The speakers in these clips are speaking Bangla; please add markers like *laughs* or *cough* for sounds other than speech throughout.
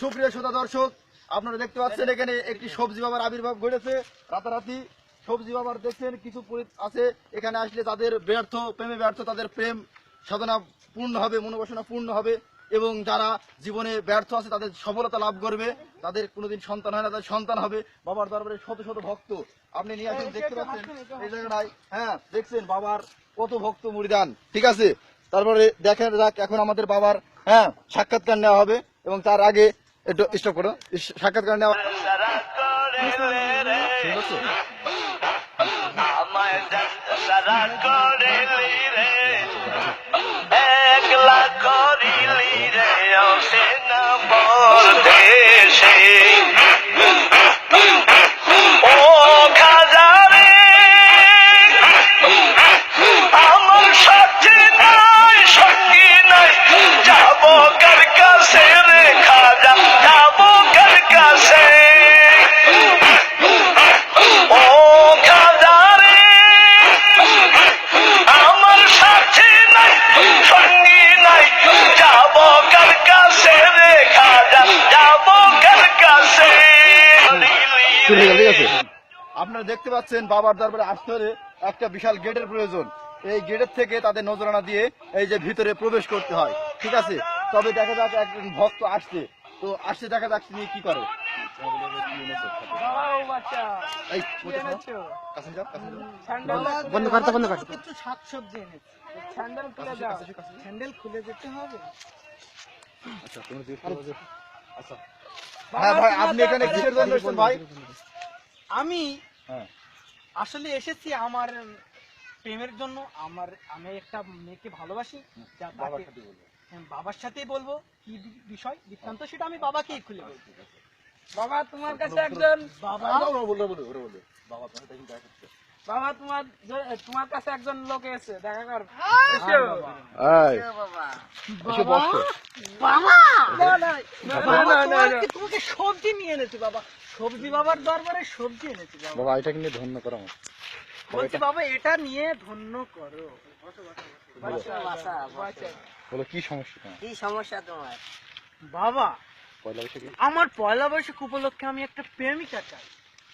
সুপ্রিয় শ্রোতা দর্শক আপনারা দেখতে পাচ্ছেন এখানে একটি সবজি বাবার আবির্ভাব ঘটেছে। রাতারাতি সবজি বাবার দেখছেন কিছু আছে। এখানে আসলে তাদের ব্যর্থ প্রেমে ব্যর্থ তাদের প্রেম সাধনা পূর্ণ হবে মনোবাসনা পূর্ণ হবে এবং যারা জীবনে ব্যর্থ আছে তাদের সফলতা লাভ করবে। তাদের কোনোদিন সন্তান হয় না তাদের সন্তান হবে। বাবার দরবারে শত শত ভক্ত। আপনি নিয়ে আসেন দেখতে পাচ্ছেন এই জায়গাটায়। হ্যাঁ দেখছেন বাবার কত ভক্ত মুড়িদান ঠিক আছে? তারপরে দেখেন যাক এখন আমাদের বাবার হ্যাঁ সাক্ষাৎকার নেওয়া হবে এবং তার আগে একটু স্টপ করো। সাক্ষাৎকার নেওয়া একলা করিলি রে। আসে না পরদেশে আপনারা দেখতে পাচ্ছেন বাবার দরবারে আসতে হলে একটা বিশাল গেটের প্রয়োজন। এই গেটের থেকে তাদের নজরানা দিয়ে এই যে ভিতরে প্রবেশ করতে হয়। ঠিক আছে? তবে দেখা যাক একজন ভক্ত আসছে। তো আসছে দেখা যাক তিনি কি করে। এই, কোথায় যাও? কাছে যাও, কাছে যাও। বন্ধ করতে বন্ধ করতে কিছু শাকসবজি এনেছি। স্যান্ডেল খুলে দাও। স্যান্ডেল খুলে যেতে হবে। আচ্ছা, তুমি জিজ্ঞেস করো যে- আচ্ছা। হ্যাঁ ভাই আপনি এখানে কিসের জন্য এসেছেন ভাই? আমি আসলে এসেছি আমার প্রেমের জন্য আমার আমি একটা মেয়েকে ভালোবাসি যা বাবার তাকে সাথে বলব। হ্যাঁ, বাবার সাথেই বলব কি বিষয় বৃত্তান্ত সেটা আমি বাবাকে খুলে বলব বাবা তোমার কাছে একজন বাবা। বাবা তোমার। বাবা তোমার তোমার কাছে একজন লোক এসে দেখা কর। এই, এসে বসো। তোমাকে সবজি নিয়ে এনেছি বাবা। সবজি বাবার দরবারে সবজি এনেছি বাবা। বাবা এটাকে ধন্য করো বলছি বাবা এটা নিয়ে ধন্য করো। বলো। কি সমস্যা কি সমস্যা তোমার? বাবা পয়লা বৈশাখে? আমার পয়লা বৈশাখ উপলক্ষে আমি একটা প্রেমিকা চাই।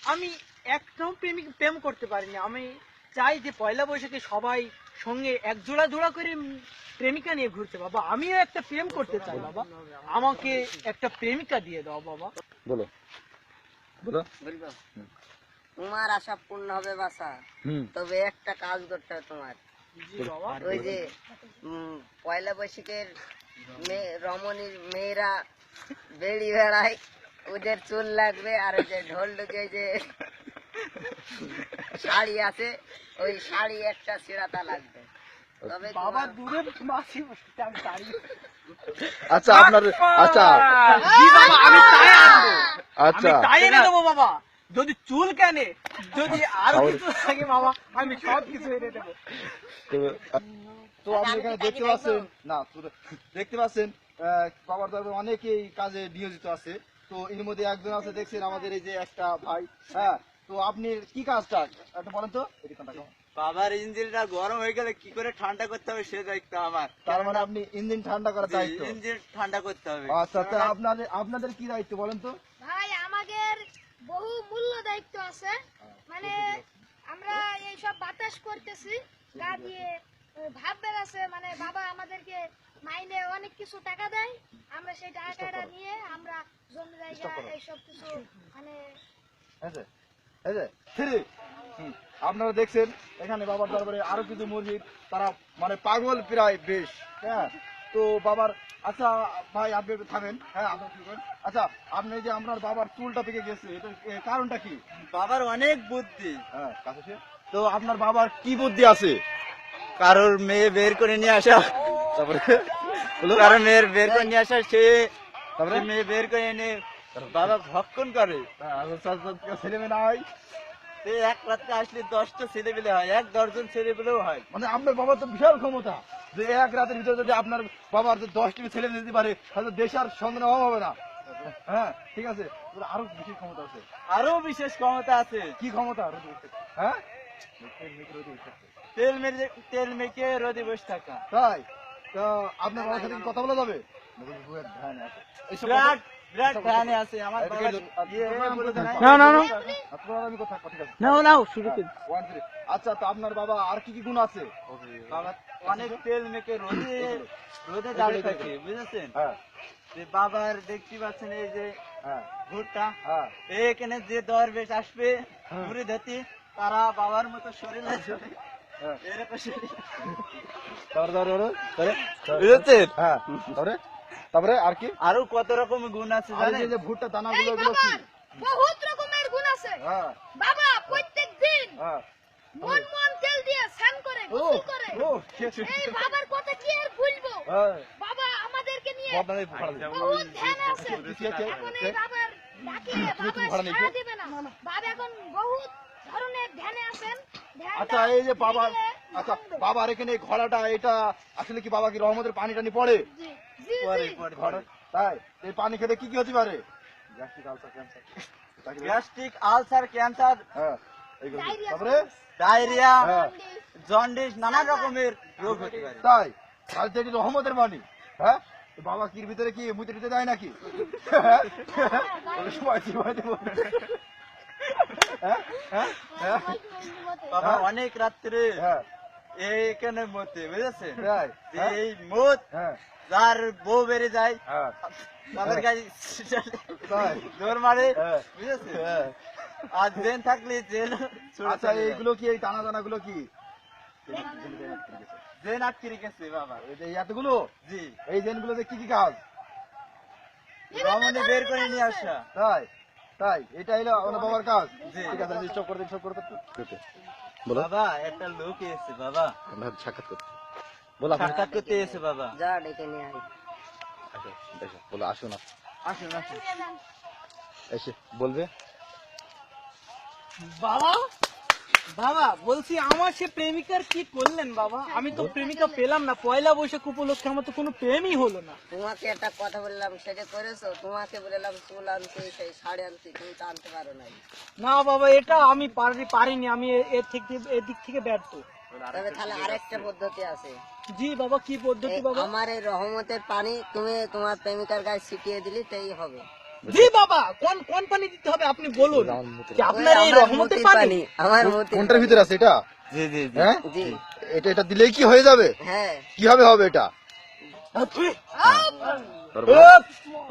আমি একদম প্রেমিক প্রেম করতে পারিনি আমি চাই যে পয়লা বৈশাখে সবাই সঙ্গে এক জোড়া জোড়া করে প্রেমিকা নিয়ে ঘুরতে। বাবা আমিও একটা প্রেম করতে চাই বাবা। আমাকে একটা প্রেমিকা দিয়ে দাও বাবা। বলো। বলো। তোমার আশা পূর্ণ হবে বাসা হুম। তবে একটা কাজ করতে হবে তোমার। বাবা। ওই যে উম, পয়লা বৈশাখের রমণীর মেয়েরা বেড়ি বেড়ায়। ওদের চুল লাগবে আর ওই যে ঢোল ঢুকে যে শাড়ি আছে ওই শাড়ি একটা সিরাতা লাগবে। তবে বাবা দূরে মাসি বসে আচ্ছা আপনার আচ্ছা। আমি তাই আনব। আচ্ছা। তাই এনে দেবো বাবা। যদি চুল কেনে যদি আরও কিছু থাকে বাবা আমি সব কিছু এনে দেবো। তো- তো আপনি এখানে দেখতে পাচ্ছেন না তো দেখতে পাচ্ছেন আহ, বাবার দরবারে অনেকেই কাজে নিয়োজিত আছে। তো এর মধ্যে একজন আছে দেখছেন আমাদের এই যে একটা ভাই হ্যাঁ? তো আপনি কি কাজটা? একটা বলেন তো। বাবার ইঞ্জিনটা গরম হয়ে গেলে কি করে ঠান্ডা করতে হবে সে দায়িত্ব আমার। তার মানে আপনি ইঞ্জিন ঠান্ডা করার দায়িত্ব। ইঞ্জিন ঠান্ডা করতে হবে। আচ্ছা তা আপনাদের আপনাদের কি দায়িত্ব বলেন তো? ভাই আমাদের বহু মূল্য দায়িত্ব আছে। মানে আমরা এই সব বাতাস করতেছি গা দিয়ে ভাব বেড়াচ্ছে মানে বাবা আমাদেরকে মাইনে অনেক কিছু টাকা দেয় আমরা সেই টাকাটা নিয়ে আমরা জমি জায়গা এইসব কিছু মানে আপনারা দেখছেন এখানে বাবার দরবারে আরও কিছু মুরগির তারা মানে পাগল প্রায় বেশ হ্যাঁ তো বাবার আচ্ছা ভাই আপনি থামেন হ্যাঁ আচ্ছা আপনি যে আপনার বাবার চুলটা পেকে গেছে এটা কারণটা কি? বাবার অনেক বুদ্ধি। হ্যাঁ তো আপনার বাবার কি বুদ্ধি আছে? কারোর মেয়ে বের করে নিয়ে আসা। তারপরে বলো। মেয়ের বের করে নিয়ে আসা সে তারপরে? মেয়ে বের করে এনে বাবা ভক্ষণ করে। ছেলে মেয়ে না হয়? এক রাত্রে আসলে দশটা ছেলে পেলে হয় এক দশজন ছেলে পেলেও হয়। মানে আপনার বাবার তো বিশাল ক্ষমতা। যে এক রাতের ভিতরে যদি আপনার বাবার যে দশটি ছেলে মেয়ে দিতে পারে তাহলে দেশ আর সন্ধান অভাব হবে না। হ্যাঁ ঠিক আছে। আরও বেশি ক্ষমতা আছে। আরও বিশেষ ক্ষমতা আছে। কি ক্ষমতা? হ্যাঁ? তেল মেরে তেল মেখে রোদে বসে থাকা। তাই? তো আপনার বাবার সাথে কি কথা বলা যাবে? এইসব বিরাট বিরাট ফ্যানে আছে আমার এটা বাবা কি- বলে দেয় না না না। আপনার আমি কথা কথা বলছি। নাও নাও শুরু করি One, three. আচ্ছা তো আপনার বাবা আর কি কি গুণ আছে? বাবা অনেক তেল মেখে রোদে রোদে দাঁড়িয়ে থাকে বুঝেছেন? হ্যাঁ। যে বাবার দেখতে পাচ্ছেন এই যে হ্যাঁ। ভুট্টা। হ্যাঁ। এখানে যে দরবেশ আসবে ঘুরে ধরতে তারা বাবার মতো শরীরে হ্যাঁ। *laughs* তারপরে হ্যাঁ তারপরে? তারপরে আর কি? আরও কত রকম গুণ আছে জানেন? যে- যে ভুট্টা দানাগুলো এই কি? বহুত রকমের গুণ আছে। হ্যাঁ। বাবা প্রত্যেক দিন হ্যাঁ। মন মন তেল দিয়ে স্নান করে ও গোসল করে। এই বাবার কথা কি আর ভুলবো? হ্যাঁ। বাবা আমাদেরকে নিয়ে বদনামে ভাড়া দিবে। বহুত ধ্যান আছে। এখন এই বাবার ডাকিয়ে বাবা সাড়া দিবে না বাবা এখন বহুত ধরনের ধ্যানে আছেন ধ্যানটা আচ্ছা এই যে বাবার আচ্ছা বাবার এখানে এই ঘোড়াটা এটা আসলে কি বাবা কি রহমতের পানি টানি পড়ে? তাই? এই পানি খেলে কি কি হতে পারে? Gastric ulcer cancer. Gastric ulcer cancer. হ্যাঁ তারপরে? ডায়রিয়া হ্যাঁ। জন্ডিস নানা রকমের রোগ হতে পারে। তাই? তাহলে তো রহমতের বাণী। হ্যাঁ? বাবা কির ভিতরে কি মুতে টুতে দেয় নাকি? হ্যাঁ? *laughs* সময় চিবাই দেবো। হ্যাঁ? হ্যাঁ? হ্যাঁ? বাবা অনেক রাত্রে হ্যাঁ, এইখানে মতে বুঝেছেন? যে হ্যাঁ? এই মত হ্যাঁ, যার বউ বেড়ে যায় তাদের গায়ে তাই? *laughs* জোর মারে হ্যাঁ, বুঝেছেন। আর জেন থাকলে জেল আচ্ছা এইগুলো কি এই দানা দানা গুলো কি জেন আটকে রেখেছে বাবা। এই এতগুলো জি। এই জেনগুলোতে কি কি কাজ? রমণী বের করে নিয়ে আসা। তাই। তাই এটা হলো আমার বাবার কাজ। ঠিক আছে আমি চুপ করে দিন চুপ করে দিন বলো। বাবা একটা লোক এসেছে বাবা। আমরা সাক্ষাৎ করতে বলো আপনি সাক্ষাৎ করতে এসেছে বাবা। যা ডেকে নিয়ে আই আসো দেখো বলো আসো না। আসুন আসুন। এসে বলবে। বাবা! বাবা বলছি আমার সে প্রেমিকার কি করলেন বাবা? আমি তো প্রেমিকা পেলাম না পয়লা বৈশাখ উপলক্ষে আমার তো কোনো প্রেমই হলো না। তোমাকে একটা কথা বললাম সেটা করেছ তোমাকে বললাম চুল আনতে সেই শাড়ি আনতে তুমি তো আনতে পারো নাই। না বাবা এটা আমি পারি পারিনি আমি এর থেকে এদিক থেকে ব্যর্থ। তবে তাহলে আরেকটা পদ্ধতি আছে। জি বাবা কি পদ্ধতি বাবা? আমার এই রহমতের পানি তুমি তোমার প্রেমিকার গায়ে ছিটিয়ে দিলে তাই হবে। জি বাবা কোন কোন পানি দিতে হবে আপনি বলুন। যে আপনার এই রহমতের পানি? আমার কোনটার ভিতরে আছে এটা? জি জি জি। হ্যাঁ? জি। এটা এটা দিলেই কি হয়ে যাবে? হ্যাঁ। কীভাবে হবে এটা?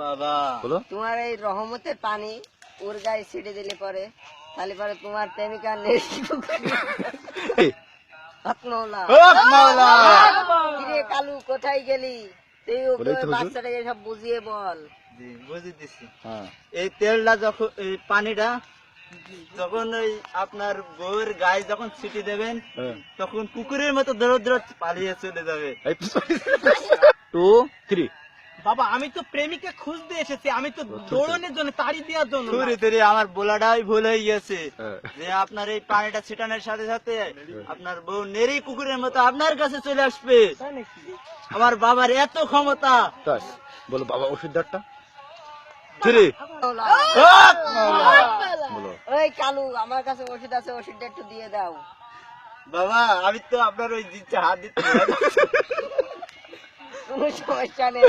বাবা। বলো। তোমার এই রহমতের পানি ওর গায়ে ছিটে দিলে পরে তাহলে পরে তোমার প্রেমিকা নেই কালু কোথায় গেলি? তুই। বাচ্চাটাকে সব বুঝিয়ে বল। এই তেলটা যখন এই পানিটা যখন ওই আপনার বউয়ের গায়ে যখন ছিটি দেবেন হ্যাঁ। তখন কুকুরের মতো দৌড় দৌড় পালিয়ে চলে যাবে। টু থ্রি বাবা আমি তো প্রেমিকা খুঁজতে এসেছি আমি তো দৌড়নের জন্য তাড়ি দেওয়ার জন্য। তুরি তুরি আমার বলাটাই ভুল হয়ে গেছে। হ্যাঁ। যে আপনার এই পানিটা ছিটানোর সাথে সাথে আপনার বউ নেরি কুকুরের মতো আপনার কাছে চলে আসবে। আমার বাবার এত ক্ষমতা। বলো বাবা ওষুধদারটা থ্রি ওই কালু আমার কাছে ওষুধ আছে ওষুধটা একটু দিয়ে দাও বাবা আমি তো আপনার ওই জিনিসটা হাত দিতে কোনো সমস্যা নেই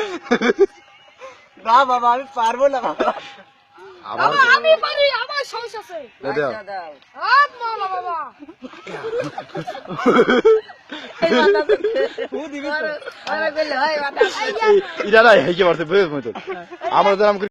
না বাবা আমি পারব না বাবা আবার আমি পারি আমার আছে দাও আচ্ছা হাত বাবা হয়